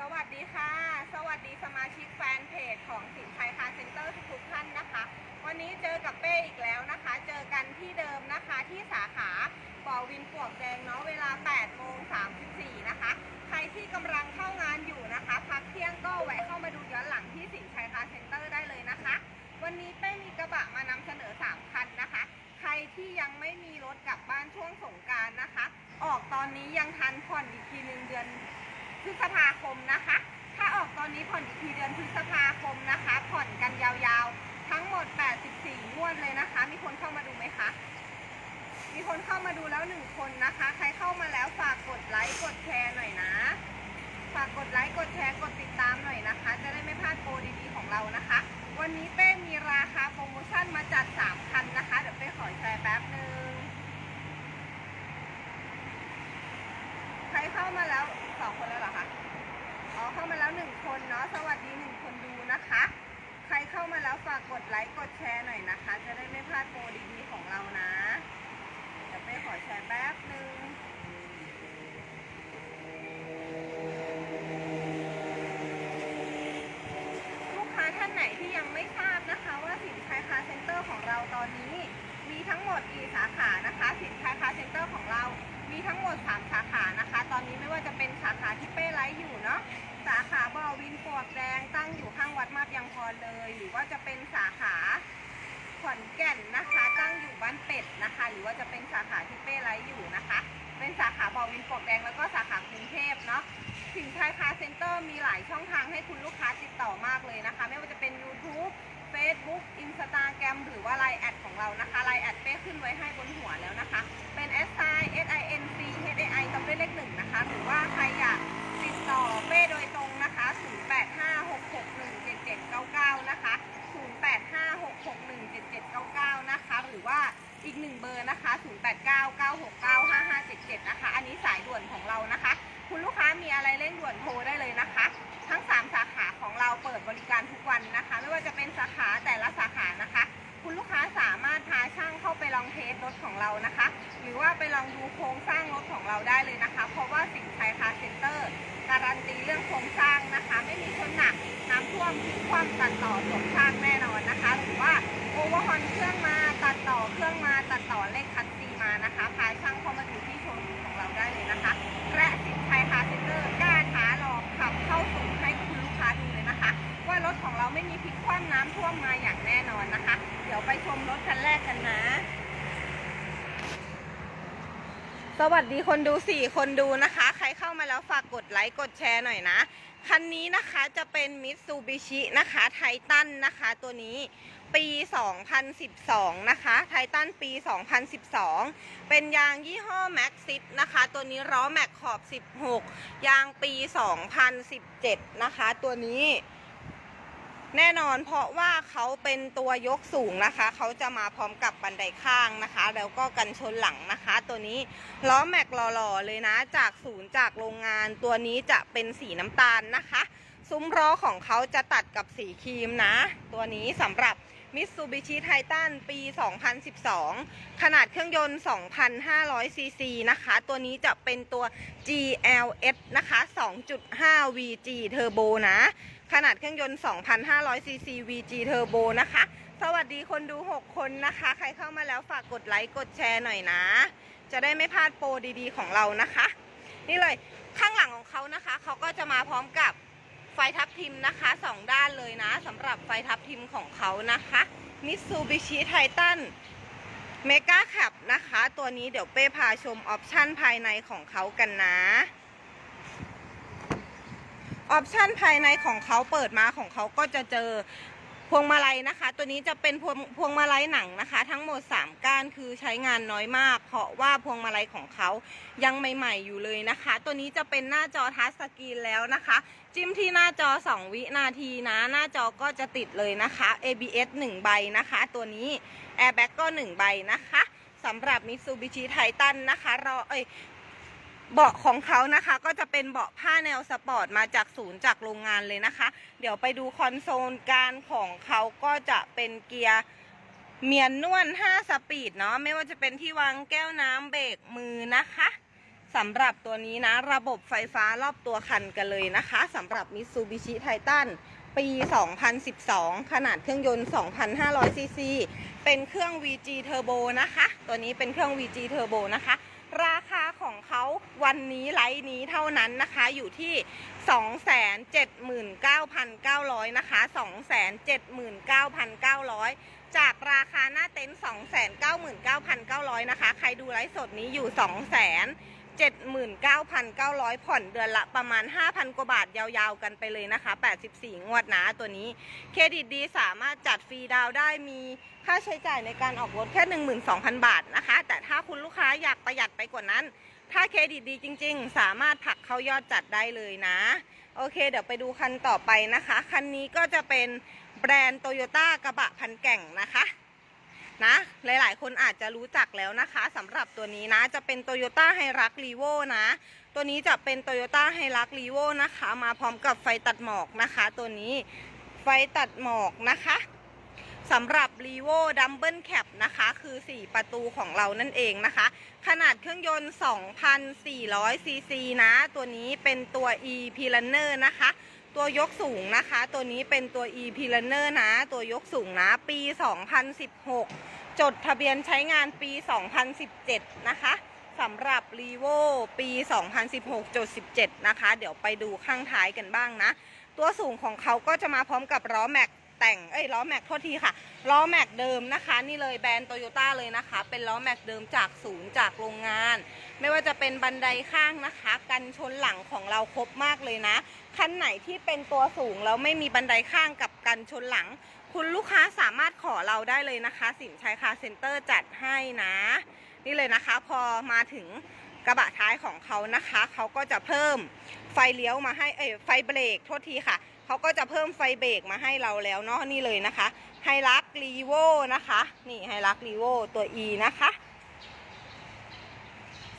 สวัสดีค่ะ สวัสดีสมาชิกแฟนเพจของสินชัยคาร์เซ็นเตอร์ทุกท่านนะคะ วันนี้เจอกับเป้อีกแล้วนะคะ เจอกันที่เดิมนะคะที่สาขาบ่อวินปลวกแดงเนาะเวลา8โมง34นะคะ ใครที่กำลังเข้างานอยู่นะคะ พักเที่ยงก็แวะเข้ามาดูย้อนหลังที่สินชัยคาร์เซ็นเตอร์ได้เลยนะคะ วันนี้เป้มีกระบะมานำเสนอ 3 คันนะคะ ใครที่ยังไม่มีรถกลับบ้านช่วงสงการนะคะ ออกตอนนี้ยังทันผ่อนอีกทีหนึ่งเดือน พฤษภาคมนะคะ ถ้าออกตอนนี้ผ่อนอีกทีเดือนพฤษภาคมนะคะ ผ่อนกันยาวๆ ทั้งหมด 84งวดเลยนะคะ มีคนเข้ามาดูไหมคะ มีคนเข้ามาดูแล้วหนึ่งคนนะคะ ใครเข้ามาแล้วฝากกดไลค์ กดแชร์หน่อยนะ ฝากกดไลค์ กดแชร์ กดติดตามหน่อยนะคะ จะได้ไม่พลาดโปรดีๆของเรานะคะ วันนี้เป้มีราคาโปรโมชั่นมาจัด 3 คันนะคะ เดี๋ยวเป้ขอแชร์แป๊บหนึ่ง ใครเข้ามาแล้วสองคนแล้วเหรอคะ อ๋อเข้ามาแล้วหนึ่งคนเนาะ สวัสดีหนึ่งคนดูนะคะ ใครเข้ามาแล้วฝากกดไลค์ กดแชร์หน่อยนะคะ จะได้ไม่พลาดโปรดีๆของเรานะ เดี๋ยวไปขอแชร์แป๊บหนึ่ง ลูกค้าท่านไหนที่ยังไม่ทราบนะคะ ว่าสินค้าคาร์เซ็นเตอร์ของเราตอนนี้ มีทั้งหมดกี่ สาขานะคะสินค้าคาเซ็นเตอร์ของเรา มีทั้งหมด 3 สาขานะคะ ตอนนี้ไม่ว่าจะเป็นสาขาที่เป้ไลฟ์อยู่เนาะสาขาบ่อวินปวกแดงตั้งอยู่ข้างวัดมาบยังพรเลย หรือว่าจะเป็นสาขาขอนแก่นนะคะ ตั้งอยู่บ้านเป็ดนะคะ หรือว่าจะเป็นสาขาที่เป้ไลฟ์อยู่นะคะ เป็นสาขาบ่อวินปวกแดงแล้วก็สาขากรุงเทพเนาะสินค้าคาเซ็นเตอร์มีหลายช่องทางให้คุณลูกค้าติดต่อมากเลยนะคะ ไม่ว่าจะเป็น YouTube Facebook Instagram หรือว่า Line แอดของเรานะคะ Line แอดเป้ขึ้นไว้ให้บนหัวแล้วนะคะ เป็น S I S I N C H A I กับด้วเลขหนึ่งนะคะ หรือว่าใครอยากติดต่อเป้โดยตรงนะคะ0856617799นะคะ0856617799นะคะหรือว่าอีกหนึ่งเบอร์นะคะ0899695577นะคะ อันนี้สายด่วนของเรานะคะ คุณลูกค้ามีอะไรเร่งด่วนโทร องเทสรถของเรานะคะ หรือว่าไปลองดูโครงสร้างรถของเราได้เลยนะคะ เพราะว่าสินชัยคาร์เซ็นเตอร์ การันตีเรื่องโครงสร้างนะคะ ไม่มีชนหนักน้ำท่วมพลิกคว่ำตัดต่อสมช่างแน่นอนนะคะ หรือว่าโอเวอร์ฮอนเครื่องมาตัดต่อเครื่องมาตัดต่อเลขคัดซีมานะคะพาช่างเข้ามาดูที่โชว์รูมของเราได้เลยนะคะ และสินชัยคาร์เซ็นเตอร์กล้าท้าลองขับเข้าสู่ให้คุณลูกค้าดูเลยนะคะ ว่ารถของเราไม่มีพลิกคว่ำน้ำท่วมมาอย่างแน่นอนนะคะ เดี๋ยวไปชมรถคันแรกกันนะ สวัสดีคนดู 4 คนดูนะคะ ใครเข้ามาแล้วฝากกดไลค์กดแชร์หน่อยนะ คันนี้นะคะจะเป็นมิตซูบิชินะคะไททันนะคะตัวนี้ปี 2012 นะคะไททันปี 2012 เป็นยางยี่ห้อแม็กซินะคะ ตัวนี้ล้อแม็กขอบ 16 ยางปี 2017 นะคะ ตัวนี้ แน่นอนเพราะว่าเขาเป็นตัวยกสูงนะคะ เขาจะมาพร้อมกับบันไดข้างนะคะ แล้วก็กันชนหลังนะคะ ตัวนี้ล้อแม็กหล่อๆเลยนะ จากศูนย์จากโรงงานตัวนี้จะเป็นสีน้ำตาลนะคะ ซุ้มล้อของเขาจะตัดกับสีครีมนะ ตัวนี้สำหรับ Mitsubishi Titan ปี 2012 ขนาดเครื่องยนต์ 2,500 ซีซีนะคะ ตัวนี้จะเป็นตัว GLS นะคะ 2.5 VG Turbo นะ ขนาดเครื่องยนต์ 2,500ซีซี VG Turbo นะคะ สวัสดีคนดู 6 คนนะคะ ใครเข้ามาแล้วฝากกดไลค์กดแชร์หน่อยนะ จะได้ไม่พลาดโปรดีๆของเรานะคะ นี่เลยข้างหลังของเขานะคะ เขาก็จะมาพร้อมกับไฟทับทิมนะคะ 2 ด้านเลยนะสำหรับไฟทับทิมของเขานะคะ Mitsubishi Titan Mega Cap นะคะ ตัวนี้เดี๋ยวเป้พาชมออปชั่นภายในของเขากันนะ ออปชันภายในของเขาเปิดมาของเขาก็จะเจอพวงมาลัยนะคะ ตัวนี้จะเป็นพวงพวงมาลัยหนังนะคะ ทั้งหมด 3 ก้านคือใช้งานน้อยมาก เพราะว่าพวงมาลัยของเขายังใหม่ ๆ อยู่เลยนะคะ ตัวนี้จะเป็นหน้าจอทัชสกรีนแล้วนะคะ จิ้มที่หน้าจอ 2 วินาทีนะ หน้าจอก็จะติดเลยนะคะ ABS 1 ใบนะคะ ตัวนี้ Airbag ก็ 1 ใบนะคะสำหรับ Mitsubishi Titan นะคะรอเอ้ย เบาะของเขานะคะก็จะเป็นเบาะผ้าแนวสปอร์ตมาจากศูนย์จากโรงงานเลยนะคะ เดี๋ยวไปดูคอนโซลการของเขาก็จะเป็นเกียร์เมียนนวล5สปีดเนาะไม่ว่าจะเป็นที่วางแก้วน้ำเบรกมือนะคะสำหรับตัวนี้นะ ระบบไฟฟ้ารอบตัวคันกันเลยนะคะสำหรับ Mitsubishi Titan ปี 2012 ขนาดเครื่องยนต์ 2,500ซีซี เป็นเครื่อง VG Turbo นะคะ ตัวนี้เป็นเครื่อง VG Turbo นะคะ ราคาของเขาวันนี้ไลท์นี้เท่านั้นนะคะอยู่ที่ 279,900 นะคะ 279,900 จากราคาหน้าเต็นท์299,900 นะคะ ใครดูไลฟ์สดนี้อยู่ 79,900 ผ่อนเดือนละประมาณ 5,000 กว่าบาทยาวๆกันไปเลยนะคะ 84 งวดนะตัวนี้ เครดิตดีสามารถจัดฟรีดาวได้มีค่าใช้จ่ายในการออกรถแค่ 12,000 บาทนะคะ แต่ถ้าคุณลูกค้าอยากประหยัดไปกว่านั้น ถ้าเครดิตดีจริง ๆ สามารถผักเข้ายอดจัดได้เลยนะ โอเค เดี๋ยวไปดูคันต่อไปนะคะ คันนี้ก็จะเป็นแบรนด์โตโยต้ากระบะพันแก่งนะคะ นะ หลายๆ คนอาจจะรู้จักแล้วนะคะสำหรับตัวนี้นะ จะเป็น Toyota h i r u x r e v o นะ ตัวนี้จะเป็น Toyota h i r u x r e v o นะคะ มาพร้อมกับไฟตัดหมอกนะคะ ตัวนี้ไฟตัดหมอกนะคะสำหรับ r e v o Double Cab นะคะ คือ 4 ประตูของเรานั่นเองนะคะ ขนาดเครื่องยนต์ 2,400ซีซีนะ ตัวนี้เป็นตัว e p l a n n e r นะคะ ตัวยกสูงนะคะ ตัวนี้เป็นตัว e p l a n n e r นะ ตัวยกสูงนะ ปี 2016 จดทะเบียนใช้งานปี 2017 นะคะสำหรับ r ีโวปี 2016จด17 นะคะ เดี๋ยวไปดูข้างท้ายกันบ้างนะ ตัวสูงของเขาก็จะมาพร้อมกับล้อแม็ก แต่ง เอ้ยล้อแม็กโทษทีค่ะ ล้อแม็กเดิมนะคะ นี่เลยแบรนด์โตโยต้าเลยนะคะ เป็นล้อแม็กเดิมจากศูนย์จากโรงงาน ไม่ว่าจะเป็นบันไดข้างนะคะ กันชนหลังของเราครบมากเลยนะ คันไหนที่เป็นตัวสูงแล้วไม่มีบันไดข้างกับกันชนหลัง คุณลูกค้าสามารถขอเราได้เลยนะคะ สินชัยคาร์เซ็นเตอร์จัดให้นะ นี่เลยนะคะ พอมาถึงกระบะท้ายของเขานะคะ เขาก็จะเพิ่มไฟเลี้ยวมาให้ เอ้ยไฟเบรกโทษทีค่ะ เขาก็จะเพิ่มไฟเบรกมาให้เราแล้วเนาะนี่เลยนะคะไฮรักรีโวนะคะ นี่ไฮรักรีโวตัว E นะคะ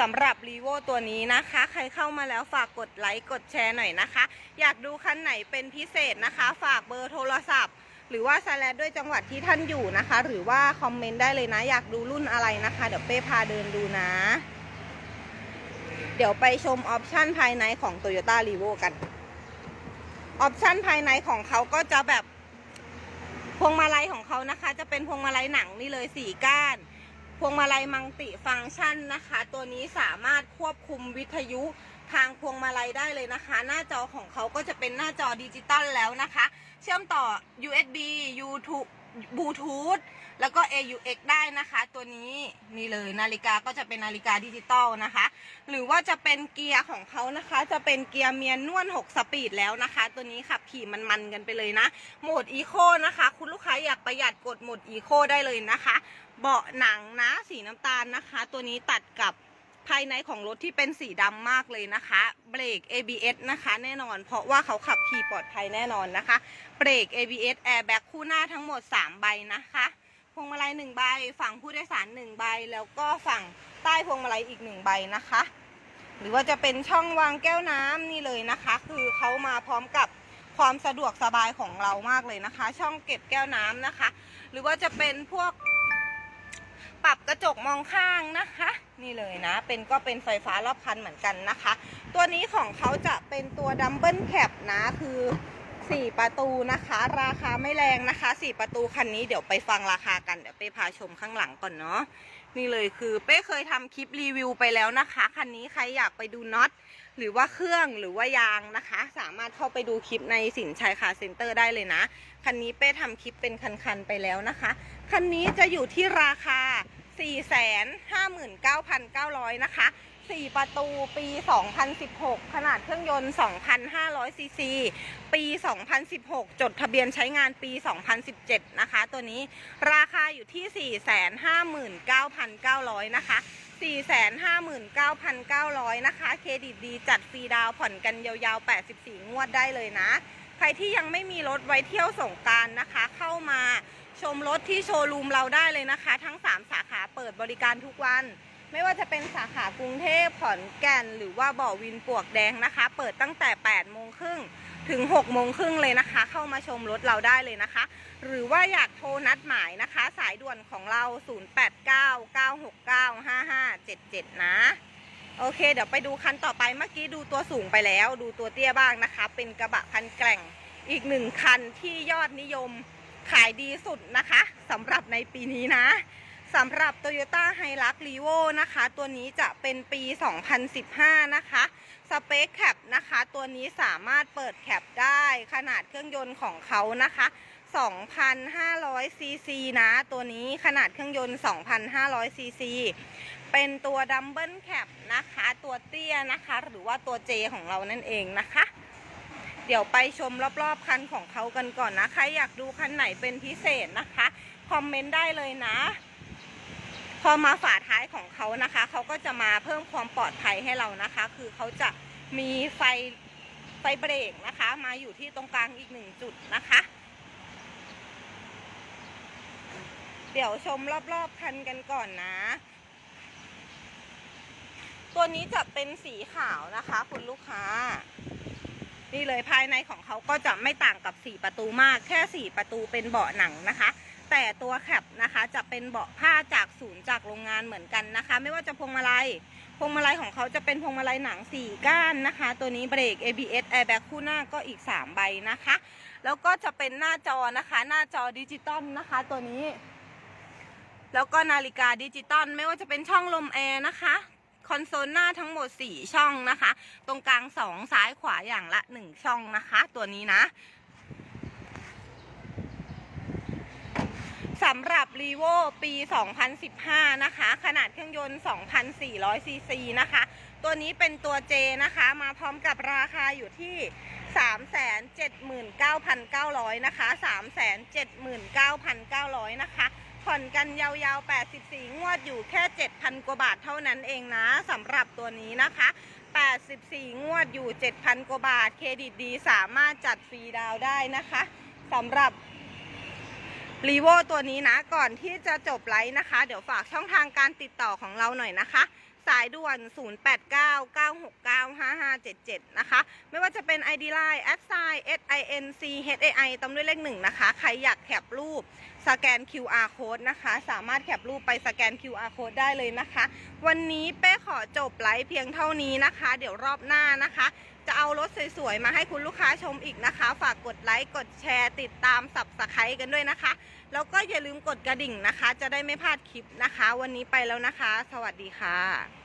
สำหรับรีโวตัวนี้นะคะ ใครเข้ามาแล้วฝากกดไลค์กดแชร์หน่อยนะคะ อยากดูคันไหนเป็นพิเศษนะคะ ฝากเบอร์โทรศัพท์ หรือว่าสแลดด้วยจังหวัดที่ท่านอยู่นะคะ หรือว่าคอมเมนต์ได้เลยนะ อยากดูรุ่นอะไรนะคะ เดี๋ยวเป้พาเดินดูนะ เดี๋ยวไปชมออปชันภายในของ Toyota r e v o กัน ออปชันภายในของเขาก็จะแบบพวงมาลัยของเขานะคะ จะเป็นพวงมาลัยหนังนี่เลยสี่ก้าน พวงมาลัยมังติฟังก์ชันนะคะ ตัวนี้สามารถควบคุมวิทยุทางพวงมาลัยได้เลยนะคะ หน้าจอของเขาก็จะเป็นหน้าจอดิจิตอลแล้วนะคะ เชื่อมต่อ USB YouTube Bluetooth แล้วก็ AUX ได้นะคะ ตัวนี้นี่เลยนาฬิกาก็จะเป็นนาฬิกาดิจิตอลนะคะ หรือว่าจะเป็นเกียร์ของเขานะคะ จะเป็นเกียร์เมียนนวล6สปีดแล้วนะคะ ตัวนี้ขับขี่มันๆกันไปเลยนะ โหมดอีโคนะคะ คุณลูกค้าอยากประหยัดกดโหมดอีโคได้เลยนะคะ เบาะหนังนะสีน้ำตาลนะคะ ตัวนี้ตัดกับ ภายในของรถที่เป็นสีดำมากเลยนะคะ เบรก ABS นะคะแน่นอน เพราะว่าเขาขับขี่ปลอดภัยแน่นอนนะคะ เบรก ABS Airbag คู่หน้าทั้งหมด 3 ใบนะคะพวงมาลัย1ใบ ฝั่งผู้โดยสาร 1 ใบ แล้วก็ฝั่งใต้พวงมาลัยอีก 1 ใบนะคะ หรือว่าจะเป็นช่องวางแก้วน้ำนี่เลยนะคะ คือเขามาพร้อมกับความสะดวกสบายของเรามากเลยนะคะ ช่องเก็บแก้วน้ำนะคะ หรือว่าจะเป็นพวก ปรับกระจกมองข้างนะคะ นี่เลยนะ เป็นก็เป็นไฟฟ้ารอบคันเหมือนกันนะคะ ตัวนี้ของเขาจะเป็นตัวดัมเบิลแคปนะคือ 4 ประตูนะคะ ราคาไม่แรงนะคะ 4 ประตูคันนี้เดี๋ยวไปฟังราคากันเดี๋ยวไปพาชมข้างหลังก่อนเนาะนี่เลยคือเป้เคยทำคลิปรีวิวไปแล้วนะคะคันนี้ใครอยากไปดูน็อตหรือว่าเครื่องหรือว่ายางนะคะ สามารถเข้าไปดูคลิปในสินชัยคาเซ็นเตอร์ได้เลยนะ คันนี้เป้ทำคลิปเป็นคันๆไปแล้วนะคะ คันนี้จะอยู่ที่ราคา 459,900 นะคะ 4 ประตูปี 2016 ขนาดเครื่องยนต์ 2,500 ซีซี ปี 2016 จดทะเบียนใช้งานปี 2017 นะคะ ตัวนี้ราคาอยู่ที่ 459,900 นะคะ459,900 นะคะ เครดิตดีจัดฟรีดาวผ่อนกันยาวๆ 84 งวดได้เลยนะ ใครที่ยังไม่มีรถไว้เที่ยวสงการนะคะ เข้ามา ชมรถที่โชว์รูมเราได้เลยนะคะ ทั้ง 3 สาขาเปิดบริการทุกวัน ไม่ว่าจะเป็นสาขากรุงเทพขอนแก่น หรือว่าบ่อวินปวกแดงนะคะ เปิดตั้งแต่ 8 โมงครึ่งถึง 6 โมงครึ่งเลยนะคะ เข้ามาชมรถเราได้เลยนะคะ หรือว่าอยากโทรนัดหมายนะคะ สายด่วนของเรา 0899695577 นะ โอเค เดี๋ยวไปดูคันต่อไปเมื่อกี้ดูตัวสูงไปแล้ว ดูตัวเตี้ยบ้างนะคะ เป็นกระบะคันแกร่งอีกหนึ่งคันที่ยอดนิยม ขายดีสุดนะคะสำหรับในปีนี้นะสำหรับ Toyota h i l u x r e v o นะคะ ตัวนี้จะเป็นปี 2015 นะคะ สเปคแคปนะคะ ตัวนี้สามารถเปิดแคปได้ขนาดเครื่องยนต์ของเขานะคะ2,500ซีซีนะ ตัวนี้ขนาดเครื่องยนต์ 2,500ซีซีเป็นตัวดัมเบิลแคปนะคะ ตัวเตี้ยนะคะ หรือว่าตัว J ของเรานั่นเองนะคะ เดี๋ยวไปชมรอบๆคันของเขากันก่อนนะ ใครอยากดูคันไหนเป็นพิเศษนะคะ คอมเมนต์ได้เลยนะ พอมาฝาท้ายของเขานะคะ เขาก็จะมาเพิ่มความปลอดภัยให้เรานะคะ คือเขาจะมีไฟไฟเบรกนะคะ มาอยู่ที่ตรงกลางอีกหนึ่งจุดนะคะ เดี๋ยวชมรอบๆคันกันก่อนนะ ตัวนี้จะเป็นสีขาวนะคะ คุณลูกค้า นี่เลยภายในของเขาก็จะไม่ต่างกับ 4 ประตูมาก แค่ 4 ประตูเป็นเบาะหนังนะคะ แต่ตัวแคปนะคะจะเป็นเบาะผ้าจากศูนย์จากโรงงานเหมือนกันนะคะ ไม่ว่าจะพวงมาลัยพวงมาลัยของเขาจะเป็นพวงมาลัยหนัง 4 ก้านนะคะ ตัวนี้เบรก ABS airbag คู่หน้าก็อีก 3 ใบนะคะ แล้วก็จะเป็นหน้าจอนะคะ หน้าจอดิจิตอลนะคะ ตัวนี้แล้วก็นาฬิกาดิจิตอลไม่ว่าจะเป็นช่องลมแอร์นะคะ คอนโซลหน้าทั้งหมด 4 ช่องนะคะ ตรงกลาง 2 ซ้ายขวาอย่างละ 1 ช่องนะคะ ตัวนี้นะสำหรับ r ีโวปี 2015 นะคะ ขนาดเครื่องยนต์ 2,400 ซีซีนะคะ ตัวนี้เป็นตัว J นะคะ มาพร้อมกับราคาอยู่ที่ 379,900 นะคะ 379,900 นะคะ ผ่อนกันยาวๆ 84 งวดอยู่แค่ 7,000 กว่าบาทเท่านั้นเองนะสำหรับตัวนี้นะคะ 84 งวดอยู่ 7,000 กว่าบาท เครดิตดีสามารถจัดฟรีดาวได้นะคะสำหรับรีโวตัวนี้นะ ก่อนที่จะจบไลฟ์นะคะ เดี๋ยวฝากช่องทางการติดต่อของเราหน่อยนะคะ สายด่วน 0899695577 นะคะ ไม่ว่าจะเป็น ID Line แอดไซน์ SINCHAI ตามด้วยเลขหนึ่งนะคะ ใครอยากแคปรูปสแกน QR code นะคะ สามารถแคปรูปไปสแกน QR code ได้เลยนะคะ วันนี้เป้ขอจบไลฟ์เพียงเท่านี้นะคะ เดี๋ยวรอบหน้านะคะ จะเอารถสวยๆ มาให้คุณลูกค้าชมอีกนะคะ ฝากกดไลค์ กดแชร์ ติดตามสับสไครกันด้วยนะคะ แล้วก็อย่าลืมกดกระดิ่งนะคะ จะได้ไม่พลาดคลิปนะคะ วันนี้ไปแล้วนะคะ สวัสดีค่ะ